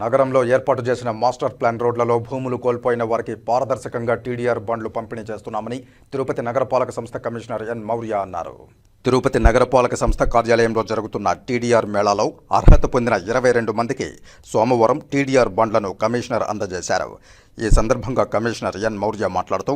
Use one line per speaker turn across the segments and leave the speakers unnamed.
నగరంలో ఏర్పాటు చేసిన మాస్టర్ ప్లాన్ రోడ్లలో భూములు కోల్పోయిన వారికి పారదర్శకంగా టీడీఆర్ బండ్లు పంపిణీ చేస్తున్నామని తిరుపతి నగరపాలక సంస్థ కమిషనర్ ఎన్ మౌర్య అన్నారు. తిరుపతి నగరపాలక సంస్థ కార్యాలయంలో జరుగుతున్న టీడీఆర్ మేళాలో అర్హత పొందిన ఇరవై రెండు మందికి సోమవారం టీడీఆర్ బండ్లను కమిషనర్ అందజేశారు. ఈ సందర్భంగా కమిషనర్ ఎన్. మౌర్య మాట్లాడుతూ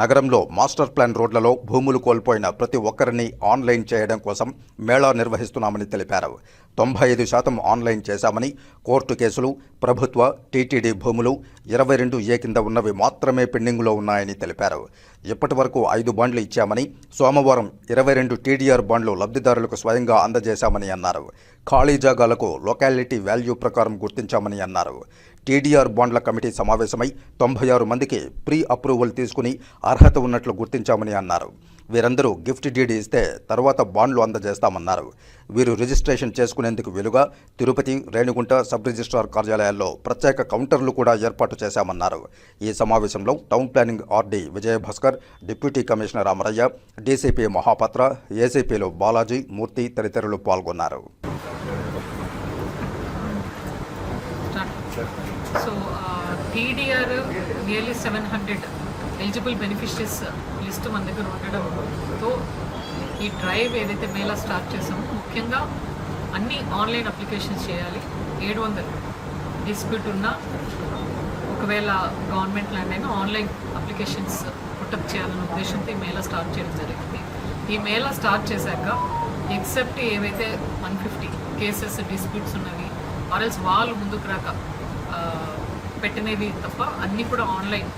నగరంలో మాస్టర్ ప్లాన్ రోడ్లలో భూములు కోల్పోయిన ప్రతి ఒక్కరిని ఆన్లైన్ చేయడం కోసం మేళా నిర్వహిస్తున్నామని తెలిపారు. తొంభై ఐదు శాతం ఆన్లైన్ చేశామని కోర్టు కేసులు ప్రభుత్వ టీటీడీ భూములు ఇరవై రెండు ఏ కింద ఉన్నవి మాత్రమే పెండింగ్లో ఉన్నాయని తెలిపారు. ఇప్పటి వరకు ఐదు బాండ్లు ఇచ్చామని సోమవారం ఇరవై రెండు టీడీఆర్ బాండ్లు లబ్ధిదారులకు స్వయంగా అందజేశామని అన్నారు. ఖాళీ జాగాలకు లొకాలిటీ వాల్యూ ప్రకారం గుర్తించామని అన్నారు. టీడీఆర్ బాండ్ల కమిటీ సమావేశమై తొంభై ఆరు మందికి ప్రీ అప్రూవల్ తీసుకుని అర్హత ఉన్నట్లు గుర్తించామని అన్నారు. వీరందరూ గిఫ్ట్ డీడీ ఇస్తే తర్వాత బాండ్లు అందజేస్తామన్నారు. వీరు రిజిస్ట్రేషన్ చేసుకునేందుకు వీలుగా తిరుపతి రేణిగుంట సబ్ రిజిస్ట్రార్ కార్యాలయాల్లో ప్రత్యేక కౌంటర్లు కూడా ఏర్పాటు చేశామన్నారు. ఈ సమావేశంలో town planning RD Vijayabhaskar deputy commissioner Amarayya DCP Mahapatra ఏసీపీలు Balaji Murthy తదితరులు పాల్గొన్నారు.
So TDR nearly seven hundred eligible beneficiaries list మన దగ్గర ఉండడంతో ఈ డ్రైవ్ ఏదైతే మేళా స్టార్ట్ చేసామో ముఖ్యంగా అన్ని ఆన్లైన్ అప్లికేషన్స్ చేయాలి. ఏడు వందలు డిస్ప్యూట్ ఉన్న ఒకవేళ గవర్నమెంట్ ల్యాండ్ అయినా ఆన్లైన్ అప్లికేషన్స్ పుట్టప్ చేయాలనే ఉద్దేశంతో ఈ మేళా స్టార్ట్ చేయడం జరిగింది. ఈ మేళా స్టార్ట్ చేశాక ఎక్సెప్ట్ ఏవైతే వన్ ఫిఫ్టీ కేసెస్ డిస్ప్యూట్స్ ఉన్నవి ఆర్ఎల్స్ వాళ్ళు ముందుకు రాక పెట్టినవి తప్ప అన్నీ కూడా ఆన్లైన్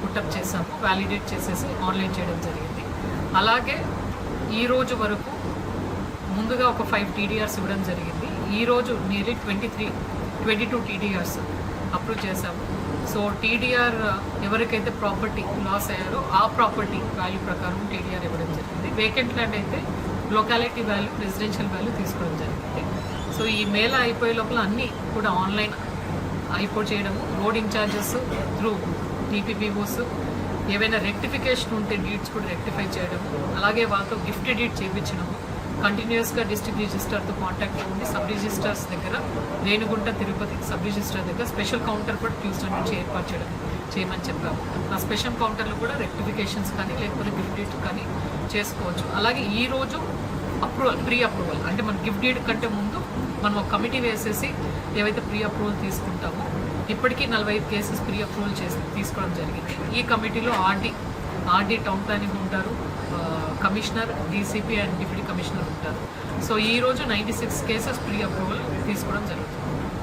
పుట్టప్ చేసాము వ్యాలిడేట్ చేసేసి ఆన్లైన్ చేయడం జరిగింది. అలాగే ఈ రోజు వరకు ముందుగా ఒక ఫైవ్ టీడీఆర్స్ ఇవ్వడం జరిగింది. ఈ రోజు nearly twenty three twenty two TDRs approve చేశాము. సో టీడీఆర్ ఎవరికైతే ప్రాపర్టీ లాస్ అయ్యారో ఆ ప్రాపర్టీ వాల్యూ ప్రకారం టీడీఆర్ ఇవ్వడం జరిగింది. వేకెంట్ ల్యాండ్ అయితే లొకాలిటీ వాల్యూ రెసిడెన్షియల్ వాల్యూ తీసుకోవడం జరిగింది. సో ఈ మేళ అయిపోయే లోపల అన్నీ కూడా ఆన్లైన్ అయిపో చేయడము రోడ్ ఇన్ఛార్జెస్ త్రూ టీపీపీఓస్ ఏవైనా రెక్టిఫికేషన్ ఉంటే డీట్స్ కూడా రెక్టిఫై చేయడము అలాగే వాళ్ళతో గిఫ్ట్ డీట్ చేయించడము కంటిన్యూస్గా డిస్ట్రిక్ట్ రిజిస్టర్తో కాంటాక్ట్లో ఉండి సబ్ రిజిస్టర్స్ దగ్గర రేణుగుంట తిరుపతి సబ్ రిజిస్టర్ దగ్గర స్పెషల్ కౌంటర్ కూడా ట్యూస్డే నుంచి ఏర్పాటు చేయడం చేయమని చెప్పాము. ఆ స్పెషల్ కౌంటర్లో కూడా రెక్టిఫికేషన్స్ కానీ లేకపోతే గిఫ్ట్ డీట్ కానీ చేసుకోవచ్చు. అలాగే ఈరోజు అప్రూవల్ ప్రీ అప్రూవల్ అంటే మన గిఫ్ట్ డీడ్ కంటే ముందు మనం ఒక కమిటీ వేసేసి ఏవైతే ప్రీ అప్రూవల్ తీసుకుంటామో ఇప్పటికీ నలభై ఐదు కేసెస్ ప్రీ అప్రూవల్ చేసి తీసుకోవడం జరిగింది. ఈ కమిటీలో ఆర్డీ ఆర్డీ టౌన్ ప్లానింగ్ ఉంటారు commissioner DCP and deputy commissioner ఉంటారు. సో ఈ రోజు ninety six cases pre approval తీసుకోవడం జరుగుతుంది.